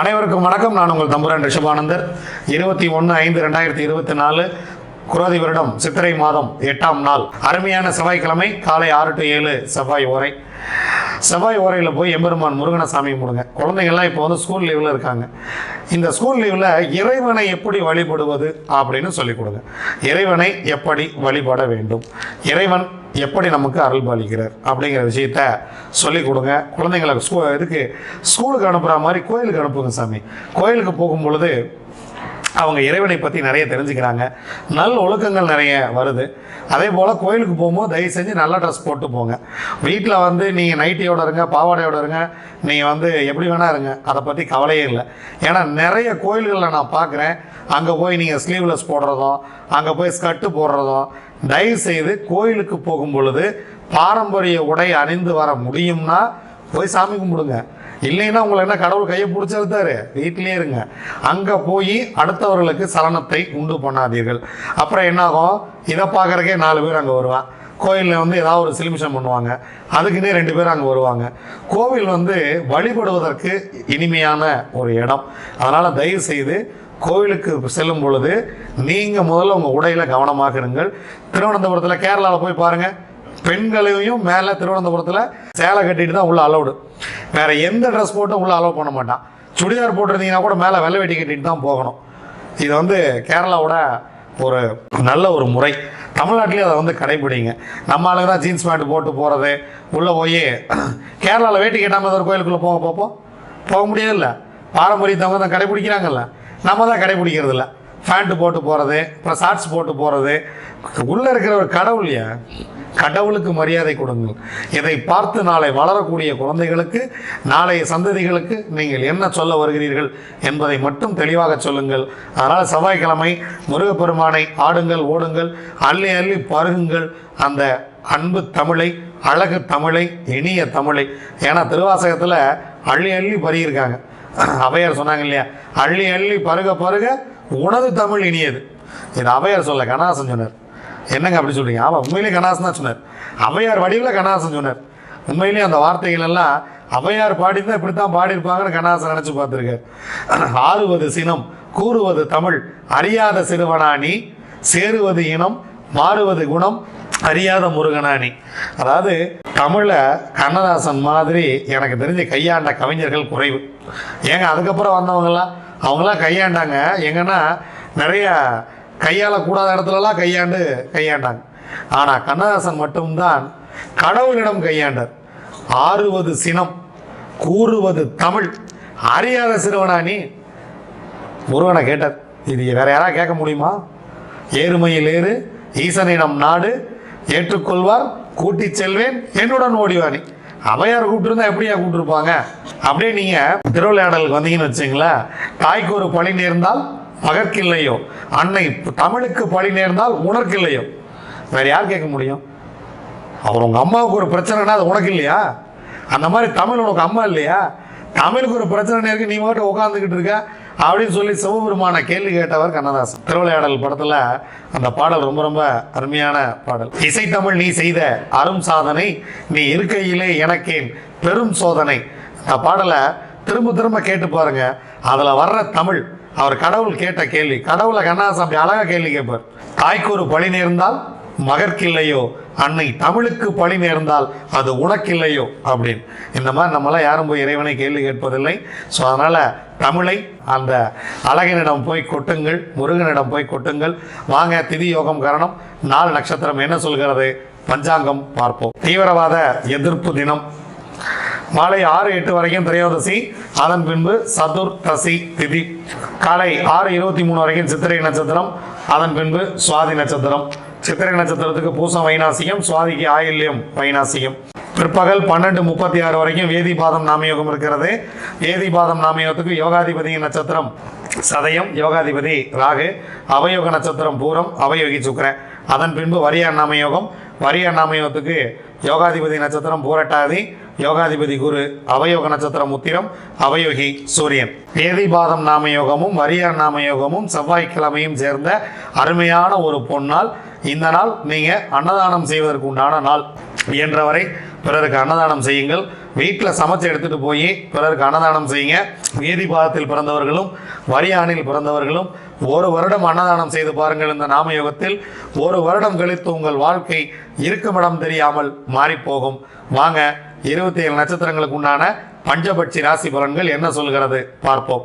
அனைவருக்கும் வணக்கம். நான் உங்கள் தம்புரான் ரிஷபானந்தர். இருபத்தி ஒன்று ஐந்து ரெண்டாயிரத்தி இருபத்தி நாலு. குரோதி வருடம் சித்திரை மாதம் எட்டாம் நாள். அருமையான செவ்வாய்க்கிழமை காலை ஆறு டு ஏழு செவ்வாய் ஓரை. செவ்வாய் ஓரையில் போய் எம்பெருமான் முருகனை சாமி கும்பிடுங்க குழந்தைங்கள்லாம் இப்போ வந்து ஸ்கூல் லீவில் இருக்காங்க. இந்த ஸ்கூல் லீவில் இறைவனை எப்படி வழிபடுவது அப்படின்னு சொல்லிக் கொடுங்க. இறைவனை எப்படி வழிபட வேண்டும்? இறைவன் எப்படி நமக்கு அருள் பாலிக்கிறார் அப்படிங்கிற விஷயத்த சொல்லிக் கொடுங்க. குழந்தைங்களை ஸ்கூ இதுக்கு ஸ்கூலுக்கு அனுப்புகிற மாதிரி கோயிலுக்கு அனுப்புங்க சாமி. கோயிலுக்கு போகும் பொழுது அவங்க இறைவனை பற்றி நிறைய தெரிஞ்சுக்கிறாங்க. நல்ல ஒழுக்கங்கள் நிறைய வருது. அதே போல் கோயிலுக்கு போகும்போது தயவு செஞ்சு நல்ல ட்ரெஸ் போட்டு போங்க. வீட்டில் வந்து நீங்கள் நைட்டியோட இருங்க பாவாடையோட இருங்க நீங்கள் வந்து எப்படி வேணா இருங்க. அதை பற்றி கவலையே இல்லை. ஏன்னா நிறைய கோயில்களில் நான் பார்க்குறேன் அங்கே போய் நீங்கள் ஸ்லீவ்லெஸ் போடுறதும் அங்கே போய் ஸ்கர்ட்டு போடுறதும் தயவு செய்து கோயிலுக்கு போகும் பொழுது பாரம்பரிய உடை அணிந்து வர முடியும்னா போய் சாமி கும்பிடுங்க. இல்லைன்னா உங்களை என்ன கடவுள் கையை பிடிச்சிருந்தாரு வீட்டிலே இருங்க. அங்கே போய் அடுத்தவர்களுக்கு சலனத்தை உண்டு பண்ணாதீர்கள். அப்புறம் என்னாகும்? இதை பார்க்குறக்கே நாலு பேர் அங்கே வருவான் கோயிலில் வந்து ஏதாவது ஒரு சிலிமிஷம் பண்ணுவாங்க. அதுக்குன்னே ரெண்டு பேர் அங்கே வருவாங்க. கோவில் வந்து வழிபடுவதற்கு இனிமையான ஒரு இடம். அதனால் தயவு செய்து கோவிலுக்கு செல்லும் பொழுது நீங்கள் முதல்ல உங்கள் உடையில் கவனமாக இருங்கள். திருவனந்தபுரத்தில் கேரளாவில் போய் பாருங்கள் பெண்களையும் மேலே திருவனந்தபுரத்தில் சேலை கட்டிட்டு தான் உள்ள அலௌடு வேற எந்த ட்ரெஸ் போட்டும் உள்ள அலோவ் பண்ண மாட்டான். சுடிதார் போட்டிருந்தீங்கன்னா கூட மேலே வெள்ளை வெட்டி கட்டிட்டு தான் போகணும். இது வந்து கேரளாவோட ஒரு நல்ல ஒரு முறை. தமிழ்நாட்டிலேயே அதை வந்து கடைபிடிங்க. நம்ம ஆளுங்க தான் ஜீன்ஸ் பேண்ட் போட்டு போகிறது உள்ளே போய் கேரளாவில் வேட்டி கட்டாமல் ஒரு கோயிலுக்குள்ளே போக பார்ப்போம்? போக முடியாதுல்ல. பாரம்பரியத்தவங்க தான் கடைபிடிக்கிறாங்கல்ல. நம்ம தான் கடைபிடிக்கிறது இல்லை பேண்ட்டு போட்டு போகிறது அப்புறம் ஷார்ட்ஸ் போட்டு போகிறது உள்ளே இருக்கிற ஒரு கடவுள் கடவுளுக்கு மரியாதை கொடுங்கள். இதை பார்த்து நாளை வளரக்கூடிய குழந்தைகளுக்கு நாளைய சந்ததிகளுக்கு நீங்கள் என்ன சொல்ல வருகிறீர்கள் என்பதை மட்டும் தெளிவாக சொல்லுங்கள். அதனால் செவ்வாய்க்கிழமை முருகப்பெருமானை ஆடுங்கள் ஓடுங்கள் அள்ளி அள்ளி பருகுங்கள். அந்த அன்பு தமிழை அழகு தமிழை இனிய தமிழை. ஏன்னா திருவாசகத்தில் அள்ளி அள்ளி பருகியிருக்காங்க. அவையார் சொன்னாங்க இல்லையா? அள்ளி அள்ளி பருக பருக உனது தமிழ் இனியது. இது அவையார் சொல்ல கண்ணாசன் சொன்னார். என்னங்க அப்படி சொல்றீங்க? ஆமாம் உண்மையிலே கண்ணாசன் தான் சொன்னார். அவையார் வடிவில் கண்ணாசன் சொன்னார். உண்மையிலேயே அந்த வார்த்தைகள் எல்லாம் அவையார் பாடிதான் இப்படி தான் பாடியிருப்பாங்கன்னு கண்ணாசன் நினச்சி பார்த்துருக்கார். ஆறுவது சினம் கூறுவது தமிழ் அறியாத சிறுவனானி சேருவது இனம் மாறுவது குணம் அறியாத முருகனானி. அதாவது தமிழை கண்ணதாசன் மாதிரி எனக்கு தெரிஞ்ச கையாண்ட கவிஞர்கள் குறைவு. ஏங்க அதுக்கப்புறம் வந்தவங்களாம் அவங்களாம் கையாண்டாங்க. எங்கன்னா நிறைய கையாளக்கூடாத இடத்துலலாம் கையாண்டு கையாண்டாங்க. ஆனால் கண்ணதாசன் மட்டும்தான் கடவுளிடம் கையாண்டார். ஆறுவது சினம் கூறுவது தமிழ் அறியாத சிறுவனானி முருகனை கேட்டார். இது வேற யாராவது கேட்க முடியுமா? ஏறுமையில் ஏறு ஈசனிடம் நாடு ஏற்றுக்கொள்வார் கூட்டிச் செல்வேன் என்னுடன் ஓடிவானி அவையார் கூப்பிட்டுருந்தா எப்படியா கூப்பிட்டுருப்பாங்க? அப்படியே நீங்கள் திருவிளையாடலுக்கு வந்தீங்கன்னு வச்சுங்களேன் தாய்க்கு ஒரு பழி நேர்ந்தால் மகற்கில்லையோ அன்னை தமிழுக்கு பழி நேர்ந்தால் உனக்கில்லையோ வேற யார் கேட்க முடியும்? அவர் உங்கள் அம்மாவுக்கு ஒரு பிரச்சனைனா அது உனக்கு இல்லையா? அந்த மாதிரி தமிழ் உனக்கு அம்மா இல்லையா? தமிழுக்கு ஒரு பிரச்சனை இருக்கு நீ மட்டும் உட்காந்துக்கிட்டு இருக்க. அப்படின்னு சொல்லி சிவபெருமான கேள்வி கேட்டவர் கண்ணதாசன். திருவிளையாடல் படத்தில் அந்த பாடல் ரொம்ப ரொம்ப அருமையான பாடல். இசைத்தமிழ் நீ செய்த அரும் சாதனை நீ இருக்கையிலே எனக்கேன் பெரும் சோதனை. அந்த பாடலை திரும்ப திரும்ப கேட்டு பாருங்க. அதில் வர்ற தமிழ் அவர் கடவுள் கேட்ட கேள்வி. கடவுளை கண்ணதாசன் அப்படி அழகாக கேள்வி கேட்பார். தாய்க்கு ஒரு பழி நேர்ந்தால் மகற்கில்லையோ? அன்னை தமிழுக்கு பழி நேர்ந்தால் அது உனக்கில்லையோ? அப்படின்னு. இந்த மாதிரி நம்மளாம் யாரும் போய் இறைவனை கேள்வி கேட்பதில்லை. ஸோ அதனால் தமிழை அந்த அழகனிடம் போய் கொட்டுங்கள் முருகனிடம் போய் கொட்டுங்கள். வாங்க திதி யோகம் காரணம். நாலு நட்சத்திரம் என்ன சொல்கிறது? பஞ்சாங்கம் பார்ப்போம். தீவிரவாத எதிர்ப்பு தினம். மாலை ஆறு எட்டு வரைக்கும் திரையோதசி. அதன் பின்பு சதுர்தசி திதி. காலை ஆறு இருபத்தி மூணு வரைக்கும் சித்திரை நட்சத்திரம். அதன் பின்பு சுவாதி நட்சத்திரம். சித்திரை நட்சத்திரத்துக்கு பூசம் வைனாசியம் சுவாதிக்கு ஆயில்யம் வைநாசியம் பிற்பகல் பன்னெண்டு முப்பத்தி ஆறு வரைக்கும் வேதிபாதம் நாமயோகம் இருக்கிறது. வேதிபாதம் நாமயோகத்துக்கு யோகாதிபதி நட்சத்திரம் சதயம் யோகாதிபதி ராகு அவயோக நட்சத்திரம் பூரம் அவயோகி சுக்கிரன். அதன் பின்பு வரியார் நாமயோகம். வரியார் நாமயோகத்துக்கு யோகாதிபதி நட்சத்திரம் பூரட்டாதி யோகாதிபதி குரு அவயோக நட்சத்திரம் உத்திரம் அவயோகி சூரியன். வேதிபாதம் நாமயோகமும் வரியார் நாமயோகமும் செவ்வாய்க்கிழமையும் சேர்ந்த அருமையான ஒரு பொன்னால் இந்த நாள் நீங்கள் அன்னதானம் செய்வதற்கு உண்டான நாள் இயன்றவரை பிறருக்கு அன்னதானம் செய்யுங்கள். வீட்டில் சமைச்சு எடுத்துகிட்டு போய் பிறருக்கு அன்னதானம் செய்யுங்க. வீதி பாதத்தில் பிறந்தவர்களும் வரியானில் பிறந்தவர்களும் ஒரு வருடம் அன்னதானம் செய்து பாருங்கள் இந்த நாமயோகத்தில். ஒரு வருடம் கழித்து உங்கள் வாழ்க்கை இருக்குமிடம் தெரியாமல் மாறிப்போகும். வாங்க இருபத்தி ஏழு நட்சத்திரங்களுக்கு உண்டான பஞ்சபட்சி ராசி பலன்கள் என்ன சொல்கிறது பார்ப்போம்.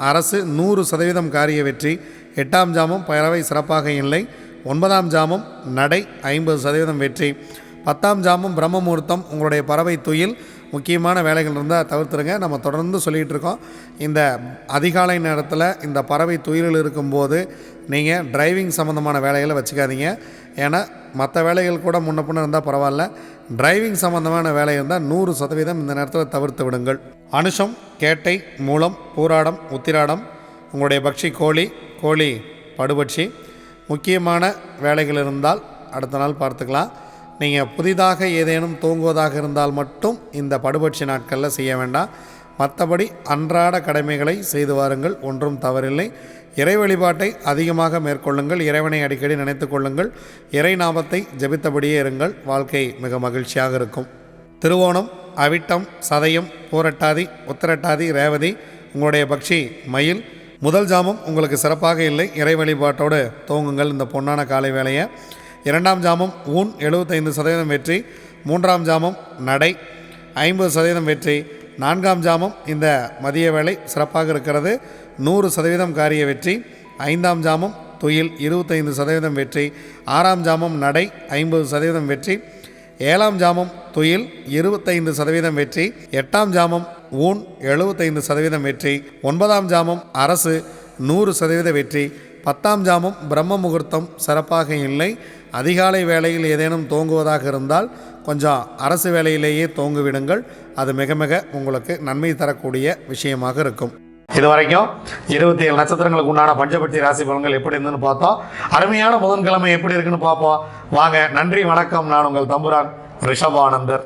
அரசு நூறு சதவீதம் காரிய வெற்றி. எட்டாம் ஜாமம் பறவை சிறப்பாக இல்லை. ஒன்பதாம் ஜாமம் நடை ஐம்பது சதவீதம் வெற்றி. பத்தாம் ஜாமம் பிரம்ம முகூர்த்தம் உங்களுடைய பறவை துயில். முக்கியமான வேலைகள் இருந்தால் தவிர்த்துருங்க. நம்ம தொடர்ந்து சொல்லிகிட்டு இருக்கோம். இந்த அதிகாலை நேரத்தில் இந்த பறவை துயிலில் இருக்கும்போது நீங்கள் டிரைவிங் சம்மந்தமான வேலைகளை வச்சுக்காதீங்க. ஏன்னா மற்ற வேலைகள் கூட முன்ன பின்ன இருந்தால் பரவாயில்ல. டிரைவிங் சம்மந்தமான வேலை இருந்தால் நூறு சதவீதம் இந்த நேரத்தில் தவிர்த்து விடுங்கள். அனுஷம் கேட்டை மூலம் பூராடம் உத்திராடம் உங்களுடைய பக்ஷி கோழி கோழி படுபட்சி முக்கியமான வேலைகள் இருந்தால் அடுத்த நாள் பார்த்துக்கலாம். நீங்கள் புதிதாக ஏதேனும் தூங்குவதாக இருந்தால் மட்டும் இந்த படுபட்சி நாட்களில் செய்ய வேண்டாம். மற்றபடி அன்றாட கடமைகளை செய்து வாருங்கள் ஒன்றும் தவறில்லை. இறை வழிபாட்டை அதிகமாக மேற்கொள்ளுங்கள் இறைவனை அடிக்கடி நினைத்து கொள்ளுங்கள் இறை நாமத்தை ஜெபித்தபடியே இருங்கள் வாழ்க்கை மிக மகிழ்ச்சியாக இருக்கும். திருவோணம் அவிட்டம் சதயம் பூரட்டாதி உத்திரட்டாதி ரேவதி உங்களுடைய பக்ஷி மயில். முதல் ஜாமம் உங்களுக்கு சிறப்பாக இல்லை. இறை வழிபாட்டோடு துவங்குங்கள் இந்த பொன்னான காலை வேலையை இரண்டாம் ஜாமம் ஊன் எழுபத்தைந்து சதவீதம் வெற்றி. மூன்றாம் ஜாமம் நடை ஐம்பது சதவீதம் வெற்றி. நான்காம் ஜாமம் இந்த மதிய வேலை சிறப்பாக இருக்கிறது. நூறு சதவீதம் காரிய வெற்றி. ஐந்தாம் ஜாமம் துயில் இருபத்தைந்து சதவீதம் வெற்றி. ஆறாம் ஜாமம் நடை ஐம்பது சதவீதம் வெற்றி. ஏழாம் ஜாமம் துயில் இருபத்தைந்து சதவீதம் வெற்றி எட்டாம் ஜாமம் ஊன் எழுபத்தைந்து சதவீதம் வெற்றி ஒன்பதாம் ஜாமம் அரசு நூறு சதவீத வெற்றி பத்தாம் ஜாமம் பிரம்ம முகூர்த்தம் சிறப்பாக இல்லை. அதிகாலை வேளையில் ஏதேனும் தோங்குவதாக இருந்தால் கொஞ்சம் அரசு வேலையிலேயே தோங்குவிடுங்கள். அது மிக மிக உங்களுக்கு நன்மை தரக்கூடிய விஷயமாக இருக்கும். இது வரைக்கும் இருபத்தி ஏழு நட்சத்திரங்களுக்கு உண்டான பஞ்சபட்சி ராசி பலன்கள் எப்படி இருந்துன்னு பார்த்தோம். அருமையான புதன்கிழமை எப்படி இருக்குன்னு பார்ப்போம். வாங்க நன்றி வணக்கம். நான் உங்கள் தம்புரான் ரிஷபானந்தர்.